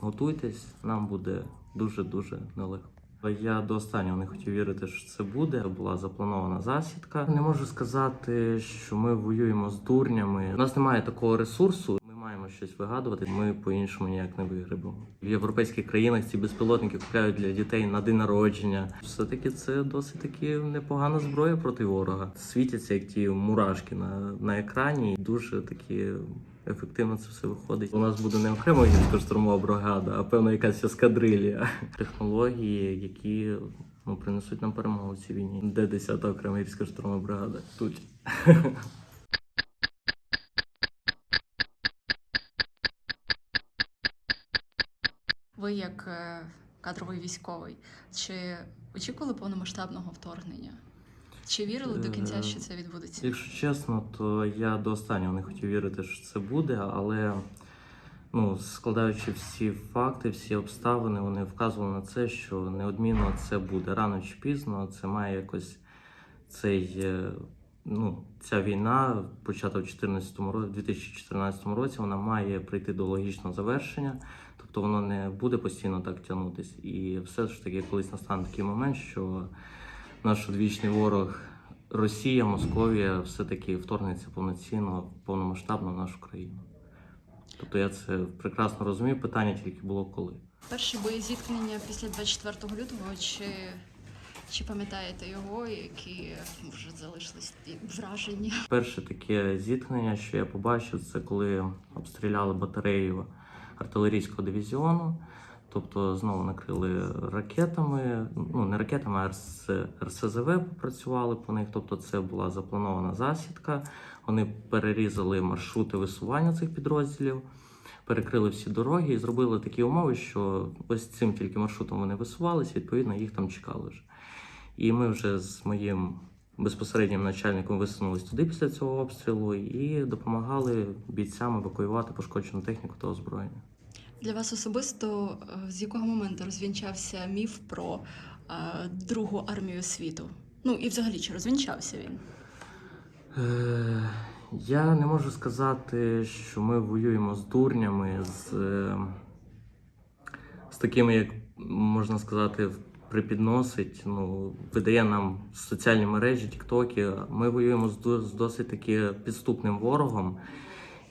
готуйтесь, нам буде дуже-дуже нелегко. Я до останнього не хотів вірити, що це буде. Була запланована засідка. Не можу сказати, що ми воюємо з дурнями. У нас немає такого ресурсу. Ми щось вигадувати. Ми по-іншому ніяк не вигребемо. В європейських країнах ці безпілотники купляють для дітей на день народження. Все-таки це досить таки непогана зброя проти ворога. Світяться як ті мурашки на, на екрані. Дуже такі ефективно це все виходить. У нас буде не окрема гірсько-штурмова бригада, а певно якась ескадрилія. Технології, які ну, принесуть нам перемогу в цій війні. Де 10-та окрема гірсько-штурмова бригада? Тут. Ви як е, кадровий військовий, чи очікували повномасштабного вторгнення? Чи вірили до кінця, що це відбудеться? Якщо чесно, то я до останнього не хотів вірити, що це буде, але ну, складаючи всі факти, всі обставини, вони вказували на це, що неодмінно це буде рано чи пізно. Це має якось цей, е, ну, ця війна, почата в 14 році, 2014 році, вона має прийти до логічного завершення. Тобто воно не буде постійно так тягнутись. І все ж таки колись настане такий момент, що наш одвічний ворог Росія, Московія все-таки вторгнеться повноцінно, повномасштабно в нашу країну. Тобто я це прекрасно розумію. Питання тільки було коли. Перші бої зіткнення після 24 лютого, чи, чи пам'ятаєте його, які вже залишились враження? Перше таке зіткнення, що я побачив, це коли обстріляли батарею артилерійського дивізіону. Тобто знову накрили ракетами, ну не ракетами, а РС, РСЗВ попрацювали по них. Тобто це була запланована засідка. Вони перерізали маршрути висування цих підрозділів, перекрили всі дороги і зробили такі умови, що ось цим тільки маршрутом вони висувалися, відповідно, їх там чекали вже. І ми вже з моїм безпосереднім начальником висунулись туди після цього обстрілу і допомагали бійцям евакуювати пошкоджену техніку та озброєння. Для вас особисто е, з якого моменту розвінчався міф про е, Другу армію світу? Ну і взагалі чи розвінчався він? Е, Я не можу сказати, що ми воюємо з дурнями, з, е, з такими, як можна сказати, припідносить, ну, видає нам соціальні мережі, тіктоки. Ми воюємо з, з досить таки підступним ворогом.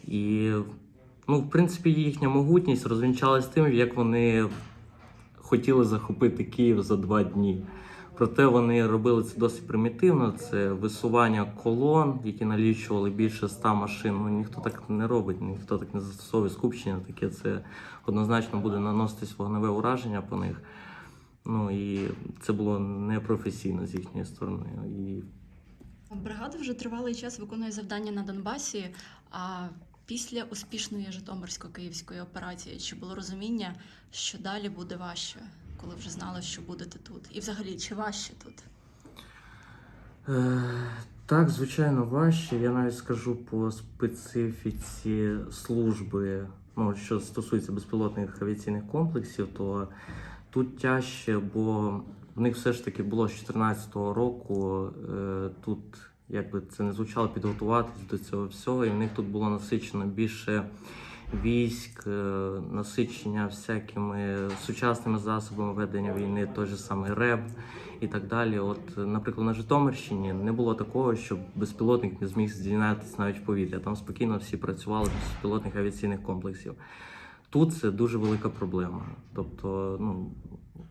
І, ну, в принципі, їхня могутність розвінчалась тим, як вони хотіли захопити Київ за два дні. Проте вони робили це досить примітивно. Це висування колон, які налічували більше ста машин. Ну ніхто так не робить, ніхто так не застосовує скупчення. Таке це однозначно буде наноситись вогневе ураження по них. Ну і це було непрофесійно з їхньої сторони. І Бригада вже тривалий час виконує завдання на Донбасі. А після успішної Житомирсько-київської операції чи було розуміння, що далі буде важче, коли вже знали, що будете тут? І взагалі, чи важче тут? Е, Так, звичайно, важче. Я навіть скажу по специфіці служби. Ну, що стосується безпілотних авіаційних комплексів, то тут тяжче, бо в них все ж таки було з 2014 року. е, Тут, як би це не звучало, підготуватись до цього всього, і в них тут було насичено більше військ, е, насичення всякими сучасними засобами ведення війни, той же самий РЕБ і так далі. От, наприклад, на Житомирщині не було такого, щоб безпілотник не зміг здійнятися навіть в повітря. Там спокійно всі працювали без безпілотних авіаційних комплексів. Тут це дуже велика проблема. Тобто, ну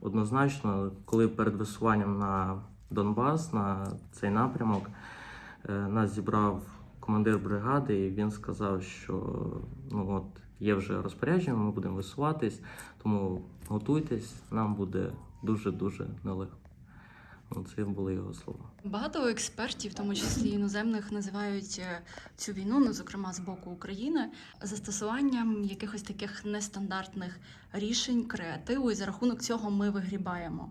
однозначно, коли перед висуванням на Донбас, на цей напрямок, нас зібрав командир бригади, і він сказав, що ну от є вже розпорядження, ми будемо висуватись, тому готуйтесь, нам буде дуже дуже нелегко. Це були його слова. Багато експертів, в тому числі іноземних, називають е, цю війну, ну зокрема з боку України, застосуванням якихось таких нестандартних рішень, креативу, і за рахунок цього ми вигрібаємо.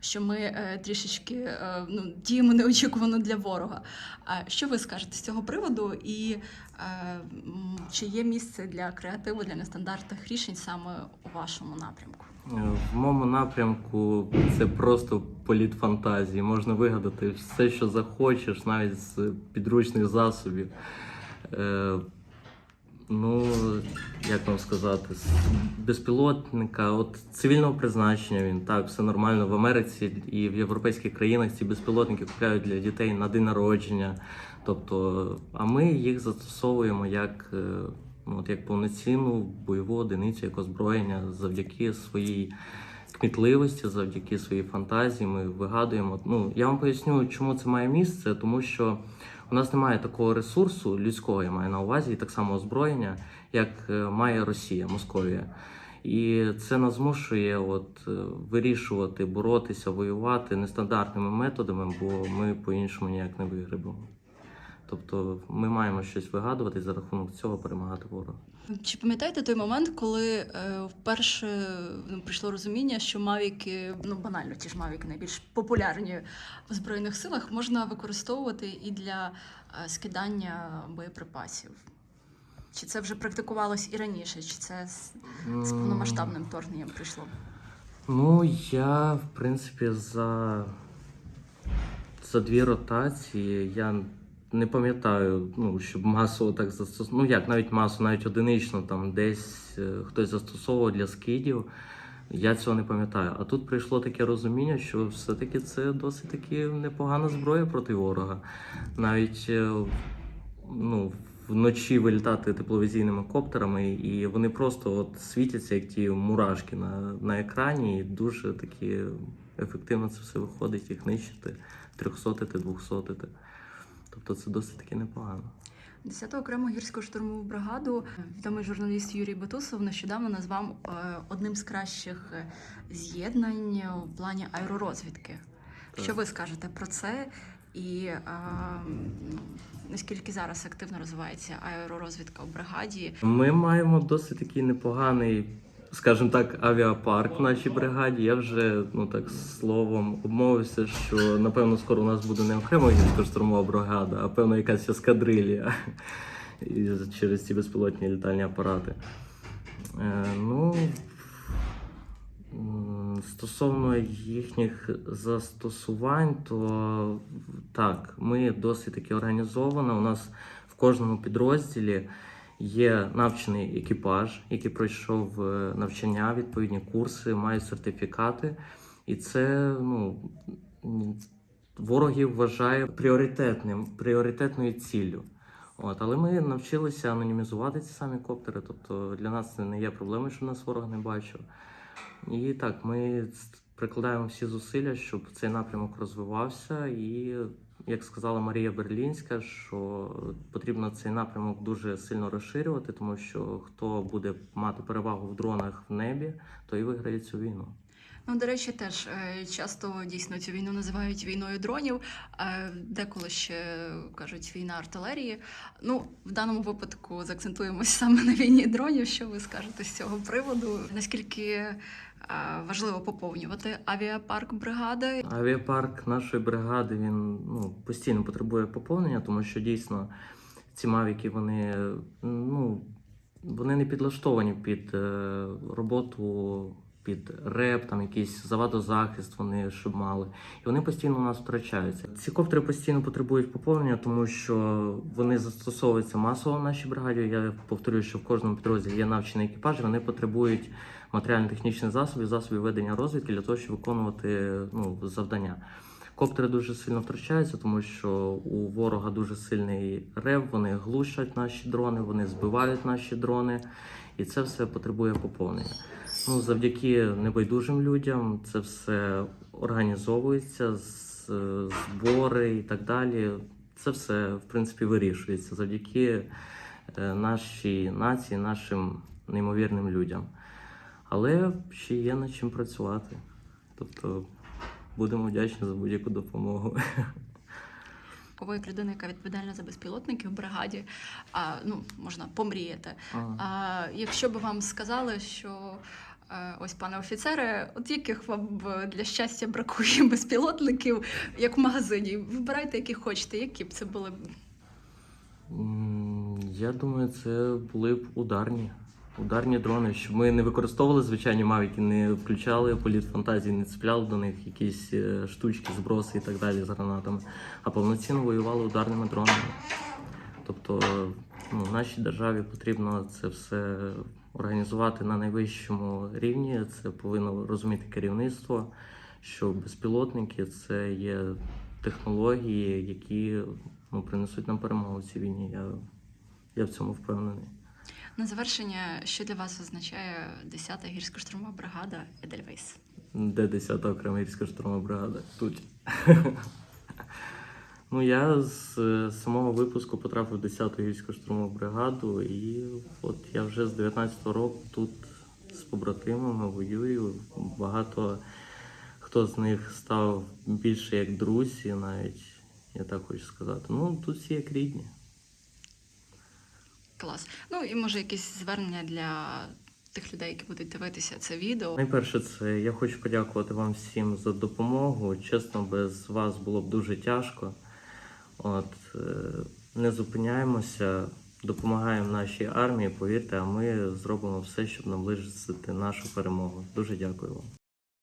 Що ми е, трішечки е, ну, діємо неочікувано для ворога. А що ви скажете з цього приводу? І е, чи є місце для креативу, для нестандартних рішень саме у вашому напрямку? В моєму напрямку це просто політ фантазії. Можна вигадати все, що захочеш, навіть з підручних засобів. Е, Ну, як вам сказати, з безпілотника, от цивільного призначення він так, все нормально. В Америці і в європейських країнах ці безпілотники купляють для дітей на день народження. Тобто, а ми їх застосовуємо як, е, от як повноцінну бойову одиницю, як озброєння завдяки своїй кмітливості, завдяки своїй фантазії. Ми вигадуємо. Ну, я вам поясню, чому це має місце, тому що. У нас немає такого ресурсу людського, я маю на увазі, і так само озброєння, як е, має Росія, Московія. І це нас змушує от, е, вирішувати, боротися, воювати нестандартними методами, бо ми по-іншому ніяк не вигребемо. Тобто ми маємо щось вигадувати і за рахунок цього перемагати ворога. Чи пам'ятаєте той момент, коли е, вперше ну, прийшло розуміння, що мавіки, ну банально, ті ж мавіки найбільш популярні в збройних силах, можна використовувати і для е, скидання боєприпасів? Чи це вже практикувалось і раніше, чи це з, з повномасштабним вторгненням прийшло? Ну, я, в принципі, за, за дві ротації я не пам'ятаю, ну, щоб масово так застосовував. Ну як, навіть масово, навіть одинично там десь е, хтось застосовував для скидів. Я цього не пам'ятаю. А тут прийшло таке розуміння, що все-таки це досить таки непогана зброя проти ворога. Навіть е, ну, вночі вилітати тепловізійними коптерами, і вони просто от світяться, як ті мурашки на, на екрані, і дуже таки ефективно це все виходить, їх нищити, трьохсотити, двохсотити. Тобто це досить таки непогано. 10-ту окрему гірську штурмову бригаду відомий журналіст Юрій Батусов нещодавно назвав е, одним з кращих е, з'єднань в плані аеророзвідки. Так. Що ви скажете про це? І е, наскільки зараз активно розвивається аеророзвідка в бригаді? Ми маємо досить такий непоганий, скажімо так, авіапарк в нашій бригаді. Я вже ну так словом обмовився, що напевно скоро у нас буде не окрема гірсько-штурмова бригада, а певно якась ескадрилія через ці безпілотні літальні апарати. Е, ну, стосовно їхніх застосувань, то так, ми досить таки організовано. У нас в кожному підрозділі є навчений екіпаж, який пройшов е, навчання, відповідні курси, має сертифікати. І це ну, ворогів вважає пріоритетним, пріоритетною ціллю. От, але ми навчилися анонімізувати ці самі коптери, тобто для нас це не є проблемою, що нас ворог не бачив. І так, ми прикладаємо всі зусилля, щоб цей напрямок розвивався. І, як сказала Марія Берлінська, що потрібно цей напрямок дуже сильно розширювати, тому що хто буде мати перевагу в дронах в небі, той виграє цю війну. Ну, до речі, теж е, часто дійсно цю війну називають війною дронів, е, деколи ще кажуть війна артилерії. Ну, в даному випадку заакцентуємось саме на війні дронів. Що ви скажете з цього приводу? Наскільки е, важливо поповнювати авіапарк бригади? Авіапарк нашої бригади він ну, постійно потребує поповнення, тому що дійсно ці мавіки вони, ну, вони не підлаштовані під роботу, під реп, там якийсь завадозахист вони щоб мали. І вони постійно у нас втрачаються. Ці коптери постійно потребують поповнення, тому що вони застосовуються масово в нашій бригаді. Я повторюю, що в кожному підрозділі є навчений екіпаж, вони потребують матеріально-технічних засобів, засобів ведення розвідки для того, щоб виконувати ну, завдання. Коптери дуже сильно втрачаються, тому що у ворога дуже сильний рев, вони глушать наші дрони, вони збивають наші дрони, і це все потребує поповнення. Ну, завдяки небайдужим людям це все організовується, збори і так далі. Це все, в принципі, вирішується завдяки е, нашій нації, нашим неймовірним людям. Але ще є над чим працювати. Тобто будемо вдячні за будь-яку допомогу. Ви як людина, яка відповідальна за безпілотники в бригаді, а ну можна помріяти. А якщо б вам сказали, що е, ось, пане офіцере, от яких вам для щастя бракує безпілотників, як в магазині, вибирайте, які хочете, які б це були Я думаю, це були б ударні. Ударні дрони, щоб ми не використовували звичайні мавіки, не включали політ фантазії, не цепляли до них якісь е, штучки, зброси і так далі з гранатами, а повноцінно воювали ударними дронами. Тобто ну, нашій державі потрібно це все організувати на найвищому рівні. Це повинно розуміти керівництво, що безпілотники це є технології, які ну, принесуть нам перемогу в цій війні. Я, я в цьому впевнений. На завершення, що для вас означає 10-та гірсько-штурмова бригада Едельвейс? Де 10-та окрема гірська штурмова бригада? Тут. ну, я з самого випуску потрапив в 10-ту гірську штурмову бригаду, і от я вже з 19-го року тут з побратимами воюю. Багато хто з них став більше як друзі, навіть я так хочу сказати. Ну, тут всі як рідні. Клас. Ну і може якесь звернення для тих людей, які будуть дивитися це відео. Найперше, це я хочу подякувати вам всім за допомогу. Чесно, без вас було б дуже тяжко. От е, не зупиняємося, допомагаємо нашій армії. Повірте, а ми зробимо все, щоб наблизити нашу перемогу. Дуже дякую вам.